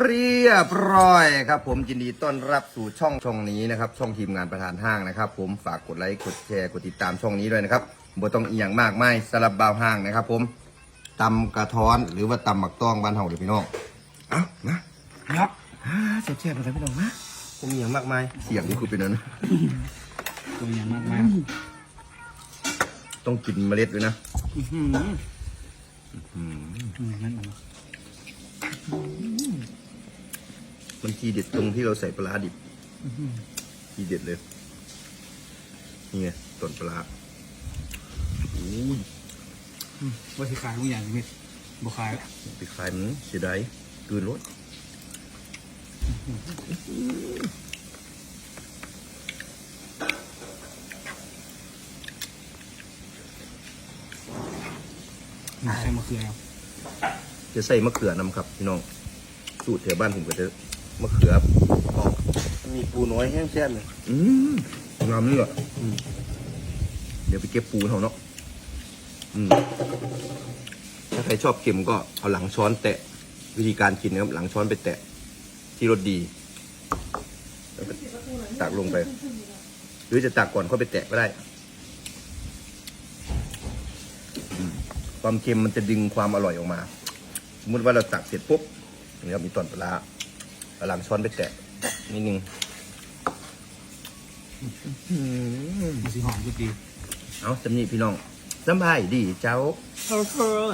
เรียบร้อยครับผมยินดีต้อนรับสู่ช่องช่องนี้นะครับ ช่องทีมงานประธานห้างนะครับ ผมฝากกดไลค์กดแชร์กดติดตามช่องนี้ด้วยนะครับบ่ต้องอีหยังมากไม่สลับบ่าวห้างนะครับ ผมตำกระท้อนหรือว่าตำหมักต้องบ้านเฮาเดี๋ยวพี่น้องเอ้านะครับอ่าเสียบๆอะไรพี่น้องนะผมมีอย่างมากมายเสียงนี่คือเป็นนั้นตัวอย่างมากมากต้องกินเมล็ดด้วยนะอื้อหืออืมนั่นเอง มันทีเด็ดตรงที่เราใส่ปลาร้าดิบทีเด็ดเลย นี่ไงต้นปลาร้าอู้ยว่าสิขายทุกอย่างนี่บ่ขายไปขายมันเสียดายเกินรถใส่มะเขือครับจะใส่มะเขือนำครับพี่น้อง สูตรแถวบ้านผมก็จะ มะเขือปอกมีปูน้อยแห้งแซ่บเลยอืมงามเนื้ออืมเดี๋ยวไปเก็บปูเขาเนาะอืมถ้าใครชอบเค็มก็เอาหลังช้อนแตะ วิธีการกินนะครับ หลังช้อนไปแตะ ที่รสดีแล้วก็ตักลงไป หรือจะตักก่อนเข้าไปแตะก็ได้อืมความเค็มมันจะดึงความอร่อยออกมา สมมติว่าเราตักเสร็จปุ๊บนี่ครับมีตอนปลาร้าเอา หลังช้อนไปแตะนิดนึงมันสีหอมจุดดีเอาจำนี่พี่น้องสำบายดีเจ้าเออ